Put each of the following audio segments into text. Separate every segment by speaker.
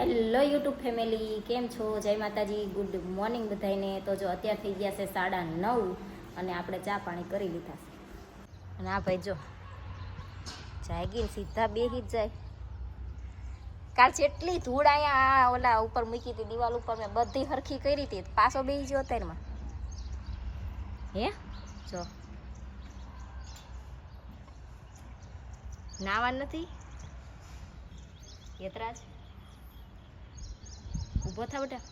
Speaker 1: Hello YouTube family, કેમ છો? જય માતાજી, ગુડ મોર્નિંગ બધાને તો જો અત્યાર થઈ ગયા છે સાડા નવ અને આપણે ચા પાણી કરી લીધા છે. અને આ ભાઈ જો જાગી સીધા બેહી જ જાય. કાલ જેટલી ધૂળ અહીંયા આ ઓલા ઉપર મૂકી હતી, દિવાલ ઉપર મેં બધી હરખી કરી હતી. પાછો બેહી ગયો અત્યારમાં. હે? જો. નાવા નથી? યતરાજ? ઊભો થા બેટા.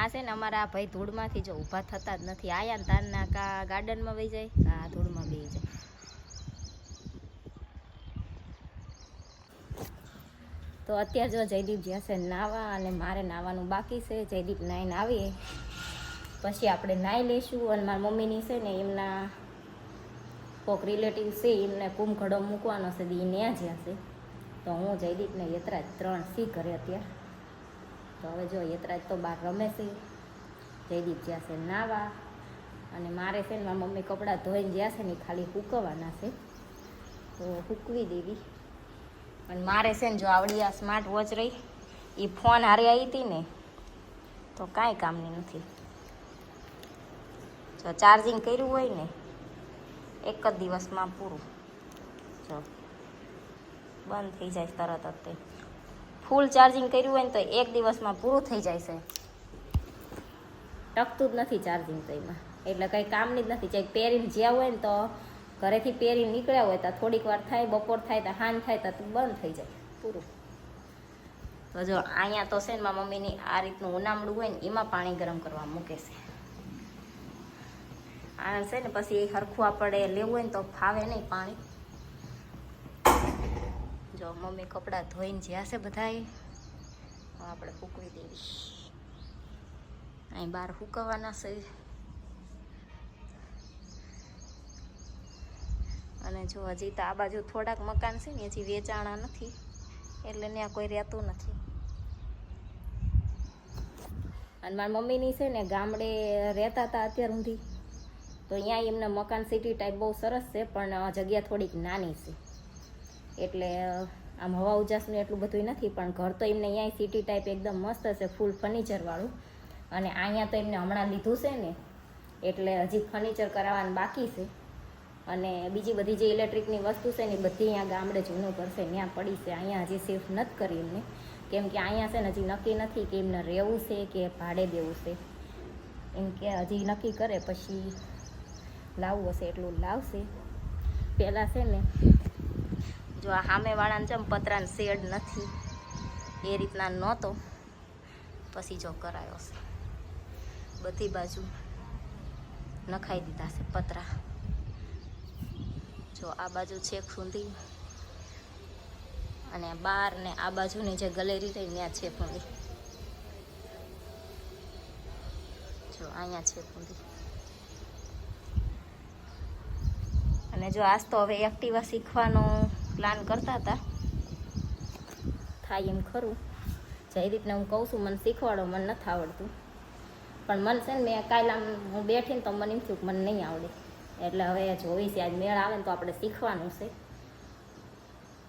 Speaker 1: આ છે ને અમારા ભાઈ ધૂળમાંથી જો ઊભા થતા જ નથી. આયા ને તારના કા ગાર્ડનમાં વહી જાય? કા ધૂળમાં બે જાય. તો અત્યારે જો જયદીપ જ્યાં છે નાવા અને મારે નાવાનું બાકી છે. જયદીપ નાઈને આવીએ પછી આપણે નાહી લઈશું અને મારા મમ્મીની છે ને એમના કોઈક રિલેટિવ છે, એમને કુંભઘડો મૂકવાનો છે દી ત્યાં જ્યાં છે તો હું જયદીપને યતરાજ ત્રણ સી કરે અત્યારે. તો હવે જો યતરાજ તો બહાર રમે છે. જયદીપ જ્યાં છે નાવા. અને મારે છે ને મારા મમ્મી કપડાં ધોઈને જ્યાં છે ને ખાલી હૂકવાના છે. તો હૂકવી દેવી. અને મારે છે ને જો આવડી આ સ્માર્ટ વોચ રહી એ ફોન હારે આવી હતી ને, તો કાંઈ કામની નથી. જો ચાર્જિંગ કર્યું હોય ને, એક જ દિવસમાં પૂરું. જો. બંધ થઈ જાય તરત જ તે. ફૂલ ચાર્જિંગ કર્યું હોય ને તો એક દિવસમાં પૂરું થઈ જાય છે. ટકતું જ નથી ચાર્જિંગ તો એમાં. એટલે કંઈ કામની જ નથી. ચાહે પહેરીને જ્યાં હોય ને તો ઘરેથી પહેરી નીકળ્યા હોય તો થોડીક વાર થાય, બપોર થાય, તો હાન થાય, તો બંધ થઈ જાય પૂરું. તો જો અહીંયા તો છે ને મારા મમ્મીની આ રીતનું ઉનામડું હોય ને, એમાં પાણી ગરમ કરવા મૂકે છે. આ છે ને પછી સરખું આપણે લેવું હોય ને તો ફાવે નહીં પાણી. જો મમ્મી કપડાં ધોઈને જ્યાં છે બધાએ આપણે સૂકવી દેવી. અહીં બહાર સૂકવવાના છે. અને જો હજી તો આ બાજુ થોડાક મકાન છે ને, હજી વેચાણા નથી, એટલે ત્યાં કોઈ રહેતું નથી. અને મારી મમ્મીની છે ને, ગામડે રહેતા હતા અત્યાર સુધી. તો અહીંયા એમને મકાન સિટી ટાઈપ બહુ સરસ છે, પણ જગ્યા થોડીક નાની છે. એટલે, આમ હવા ઉજાસનું એટલું બધું નથી, પણ ઘર તો એમને અહીંયા સિટી ટાઈપ એકદમ મસ્ત હશે ફૂલ ફર્નિચરવાળું અને અહીંયા તો એમને હમણાં લીધું છે ને, એટલે હજી ફર્નિચર કરાવવાનું બાકી છે. અને બીજી બધી જે ઇલેક્ટ્રિકની વસ્તુ છે ને બધી અહીંયા ગામડે જૂનું કરશે ત્યાં પડી છે. અહીંયા હજી શિફ્ટ નથી કરી એમને. કેમ કે અહીંયા છે ને, હજી નક્કી નથી કે એમને રહેવું છે કે ભાડે દેવું છે. એમ કે હજી નક્કી કરે, પછી લાવવું હશે, એટલું લાવશે. પહેલાં છે ને જો આ સામેવાળાને જેમ પતરાને શેડ નથી. એ રીતના નહોતો. પછી જો કરાયો છે. બધી બાજુ નખાઈ દીધા છે પતરા. જો આ બાજુ છેક સુધી અને બાર ને આ બાજુની જે ગલેરી રહી ત્યાં છે ફૂંદી જો અહીંયા છે ફૂંદી અને જો આજ તો હવે એક્ટિવા શીખવાનો પ્લાન કરતા હતા. થાય એમ ખરું. જે રીતના હું કહું છું, મને શીખવાડો, મને નથી આવડતું. પણ મને છે ને મેં કાલે આમ હું બેઠી ને તો મને એમ થયું કે મને નહીં આવડે. એટલે હવે જોઈ છે, આજ મેળ આવે ને તો આપણે શીખવાનું છે.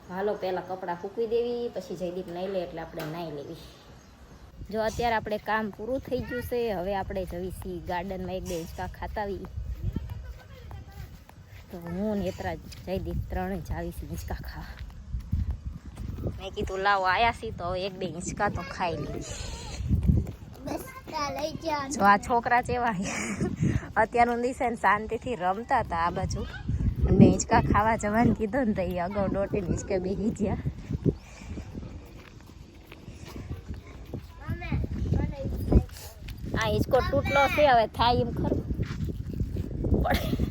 Speaker 1: હાલો, પહેલાં કપડાં સૂકવી દેવી, પછી જયદીપ નહીં લે એટલે આપણે નાહી લેવી. જો અત્યારે આપણે કામ પૂરું થઈ ગયું છે, હવે આપણે જવી છીએ ગાર્ડનમાં એક બે હિંચકા ખાતાવી તો હું નેત્રા જયદીપ ત્રણે જ આવી છીએ હિંચકા ખાવા. મેં કીધું લાવો આયા છીએ તો એક બે હિંચકા તો ખાઈ લઈ જો આ છોકરા જેવા અત્યારનું દિવસે ને શાંતિથી રમતા હતા આ બાજુ. અને મેં હિંચકા ખાવા જવાનું કીધું ને તો એ અગાઉ દોટીને હિંચકે બેસી ગયા. આ હિંચકો તૂટલો છે હવે થાય એમ ખરું. પણ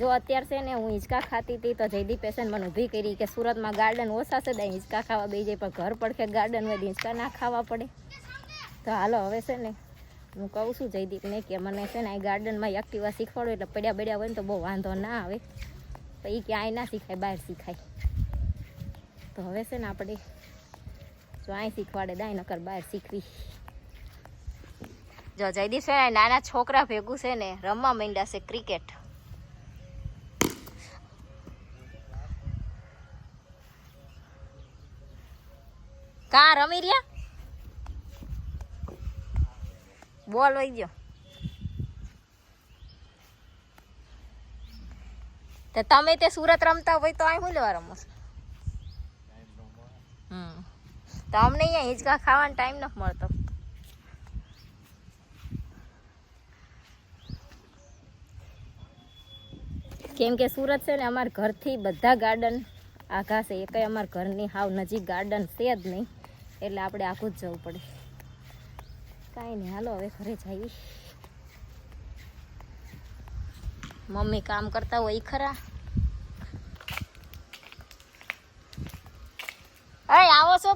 Speaker 1: જો અત્યારે છે ને હું હિંચકા ખાતી હતી તો જયદીપ પેશન મને ઊભી કરી કે સુરતમાં ગાર્ડન ઓછા છે, ત્યાં હિંચકા ખાવા બેસી જાય, પણ ઘર પડખે ગાર્ડન હોય હિંચકા ના ખાવા પડે. તો હાલો હવે છે ને હું કહું છું જયદીપને કે મને છે ને આ ગાર્ડનમાં એક્ટિવા શીખવાડો એટલે પડ્યા પડ્યા હોય ને તો બહુ વાંધો ના આવે. તો એ ક્યાંય ના શીખાય, બહાર શીખાય. તો હવે છે ને આપણે જો અહીં શીખવાડે, દાય નકર બહાર શીખવી. જો જયદીપ છે ને નાના છોકરા ભેગું છે ને રમવા માંડ્યા છે ક્રિકેટ કા રમી રહ્યા? બોલ વહી ગયો. તો તમે તે સુરત રમતા હોય તો અહીં હું લેવા રમો હમ. તો અમને અહીંયા હિંચકા ખાવાનો ટાઈમ નથી મળતો. કેમ કે સુરત છે ને અમારા ઘરથી બધા ગાર્ડન આઘા છે એ કંઈ અમારા ઘરની હાવ નજીક ગાર્ડન છે જ નહીં. એટલે આપણે આખું જ જવું પડે. કાંઈ નહીં હાલો હવે ઘરે જઈએ. મમ્મી કામ કરતા હોય ખરા. અરે આવો છો.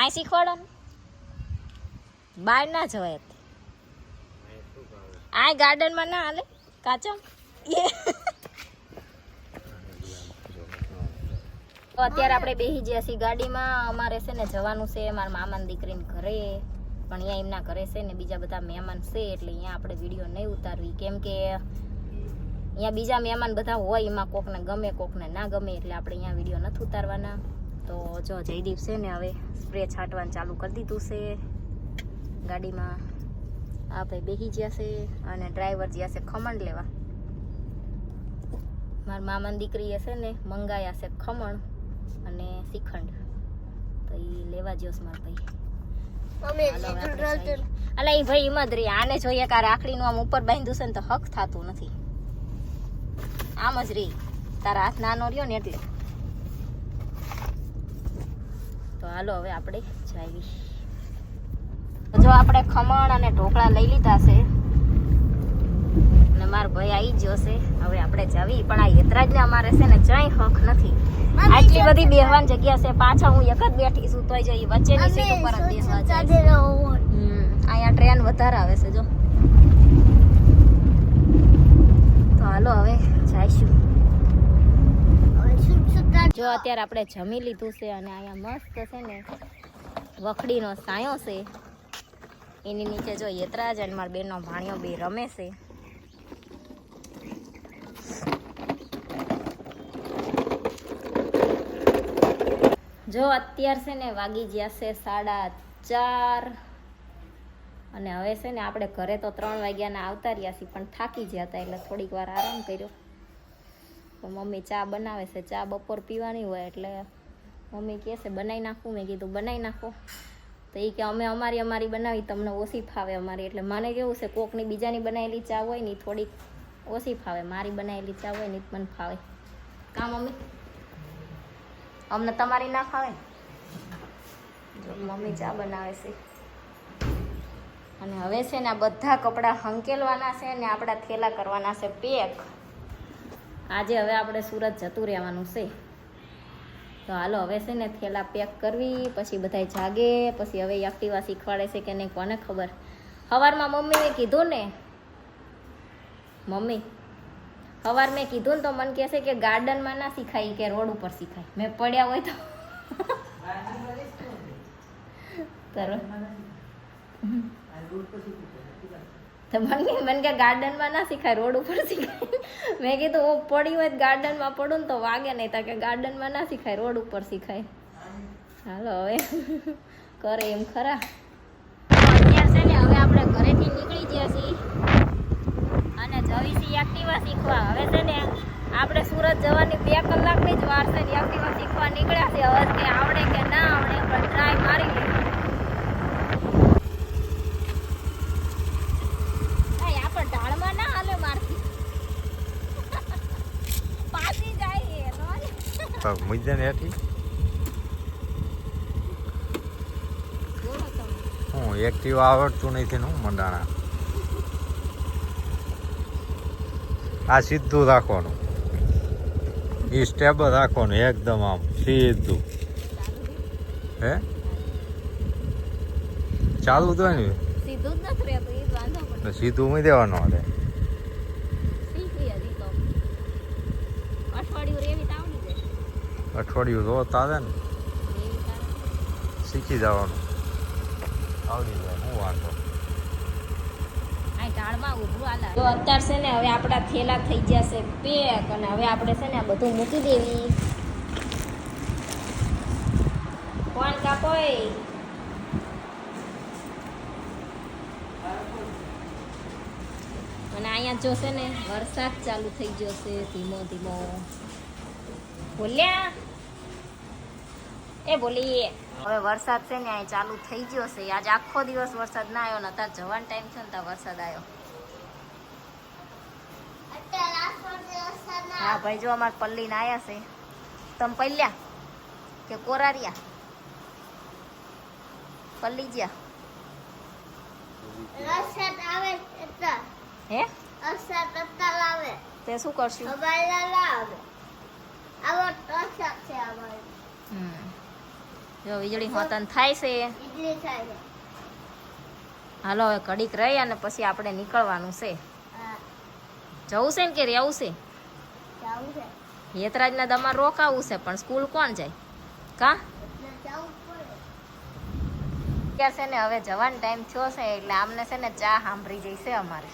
Speaker 1: આ શીખવાડો બહાર ના જવાય. આ ગાર્ડનમાં ના હાલે કાચમ તો અત્યારે આપણે બેસી ગયા છીએ ગાડીમાં. અમારે છે ને જવાનું છે. મારા મામાની દીકરીને ઘરે. પણ અહીંયા એમના ઘરે છે ને બીજા બધા મહેમાન છે, એટલે અહીંયા આપણે વીડિયો નહીં ઉતારવી. કેમ કે અહીંયા બીજા મહેમાન બધા હોય, એમાં કોકને ગમે, કોકને ના ગમે, એટલે આપણે અહીંયા વીડિયો નથી ઉતારવાના. તો જો જયદીપ છે ને હવે સ્પ્રે છાંટવાનું ચાલુ કરી દીધું છે ગાડીમાં. આપણે બેસી ગયા છે અને ડ્રાઈવર જ્યાં છે ખમણ લેવા. મારા મામાની દીકરીએ છે ને મંગાયા છે ખમણ. અને શ્રીખંડ તો એ લેવા જ્યોસ મારા ભાઈ. અલા એ ભાઈ એમ જ રહી. આને જોઈએ કે આ રાખડીનું આમ ઉપર બાંધ્યું છે ને તો હક થતું નથી. આમ જ રહી. તારા હાથ નાનો રહ્યો ને એટલે. તો હાલો હવે આપણે જાવી જો આપણે ખમણ અને ઢોકળા લઈ લીધા છે. અને મારો ભાઈ આવી ગયો છે. હવે આપણે જવી. પણ આ યતરાજને અમારે છે ને ચાય હક નથી. આટલી બધી બેહવાની જગ્યા છે. પાછા હું એક જ બેઠી છું તોય જઈ વચ્ચેની સીટ ઉપર જ બેસવા જાય છે. અહીંયા ટ્રેન વધારે આવે છે જો. તો હાલો હવે જઈશું. જો અત્યારે આપણે જમી લીધું છે અને અહીંયા મસ્ત છે ને વખડીનો સાયો છે. એની નીચે જો યતરાજ અને મારા બેનનો ભાણિયો બે રમે છે. જો અત્યાર છે ને વાગી ગયા છે સાડા ચાર. અને હવે છે ને આપણે ઘરે તો ત્રણ વાગ્યાના આવતા રહ્યા છીએ, પણ થાકી ગયા હતા એટલે થોડીક વાર આરામ કર્યો. તો મમ્મી ચા બનાવે છે, ચા બપોર પીવાની હોય એટલે મમ્મી કહે છે બનાવી નાખું. મેં કીધું બનાવી નાખો. તો એ કે, અમે અમારી અમારી બનાવી, તમને ઓછી ફાવે અમારી. એટલે મને કેવું છે, કોકની બીજાની બનાવેલી ચા હોય ને થોડીક ઓછી ફાવે મારી બનાવેલી ચા હોય ને પણ ફાવે. કા મમ્મી? અમને તમારી ના ખાવે જો મમ્મી ચા બનાવે છે. અને હવે છે ને આ બધા કપડાં હંકેલવાના છે ને આપણા થેલા કરવાના છે પેક. આજે હવે આપણે સુરત જતું રહેવાનું છે. તો હાલો, હવે છે ને થેલા પેક કરવી, પછી બધાય જાગે, પછી હવે એક્ટિવા શીખવાડે છે કે નહીં કોને ખબર. સવારમાં મમ્મીએ કીધું ને, મમ્મી સવાર મેં કીધું ને તો મને કહે છે કે ગાર્ડનમાં ના શીખાય, કે રોડ ઉપર શીખાય. મેં પડ્યા હોય તો. તો મને મને કે ગાર્ડનમાં ના શીખાય, રોડ ઉપર શીખાય. મેં કીધું, હું પડી હોય ગાર્ડનમાં પડું ને તો વાગે નહીં, તા કે ગાર્ડનમાં ના શીખાય, રોડ ઉપર શીખાય. હાલો હવે. કરે એમ ખરા અત્યાર છે ને હવે આપણે ઘરેથી નીકળી ગયા છીએ અને એક્ટિવા શીખવા. હવે છે ને આપણે સુરત જવાની બે કલાકની જ વાર છે ને એક્ટિવા શીખવા નીકળ્યા છે. હવે કે આવડે કે ના આવડે પણ ટ્રાય મારી લે આપણે ઢાળમાં ના હાલે મારથી. પાછી જાય એ ને
Speaker 2: હેઠી હું એક્ટિવા આવડતું નથી હું મંડાણા. આ સીધું રાખવાનું. એ સ્ટેબલ રાખવાનું એકદમ આમ સીધું. હે? ચાલુ તો ને?
Speaker 1: સીધું
Speaker 2: મૂકી દેવાનું
Speaker 1: તો. અઠવાડિયું તો
Speaker 2: આવે ને? શીખી જવાનું. આવડી જાય હું વાંધો.
Speaker 1: આ ઢાળમાં હાલા. તો અત્યારે છે ને હવે આપણા થેલા થઈ ગયા છે પેક અને હવે આપણે છે ને આ બધું મૂકી દેવી. કોણ કાપોય? અને અહીંયા જોશે ને વરસાદ ચાલુ થઈ ગયો છે, ધીમો ધીમો. બોલ્યા? એ બોલી હવે વરસાદ છે ને અહીં ચાલુ થઈ ગયો છે. આજ આખો દિવસ વરસાદ ના આવ્યો ને અત્યારે જવાનો ટાઈમ છે ને ત્યાં વરસાદ આવ્યો. હા ભાઈ જો અમારે પલ્લી ના આવ્યા છે. તમે પલ્યા કે કોરારિયા? પલ્લી ગયા હે? તે શું કરશું?
Speaker 3: આવે. આવો છે
Speaker 1: હમ. જો વીજળી હોતન થાય છે. હાલો હવે ઘડીક રહી અને પછી આપણે નીકળવાનું છે. જવું છે ને કે રહેવું છે? હેતરાજના દમાં રોકાવું છે પણ સ્કૂલ કોણ જાય? કા? છે ને હવે જવાનો ટાઈમ થયો છે એટલે આમને છે ને ચા સાંભળી જઈશે અમારે.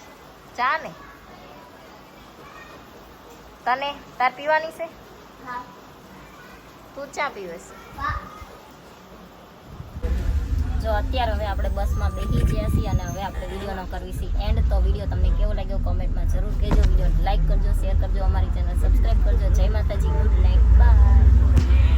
Speaker 1: ચા ને? તને? તાર પીવાની છે? તું ચા પીવે છે? જો અત્યારે હવે આપણે બસમાં બેસી ગયા છીએ અને હવે આપણે વિડીયોનો કરવી છે એન્ડ તો વીડિયો તમને કેવો લાગ્યો કોમેન્ટમાં જરૂર કહેજો. વીડિયો લાઈક કરજો શેર કરજો, અમારી ચેનલ સબસ્ક્રાઈબ કરજો. જય માતાજી ગુડ નાઇટ બાય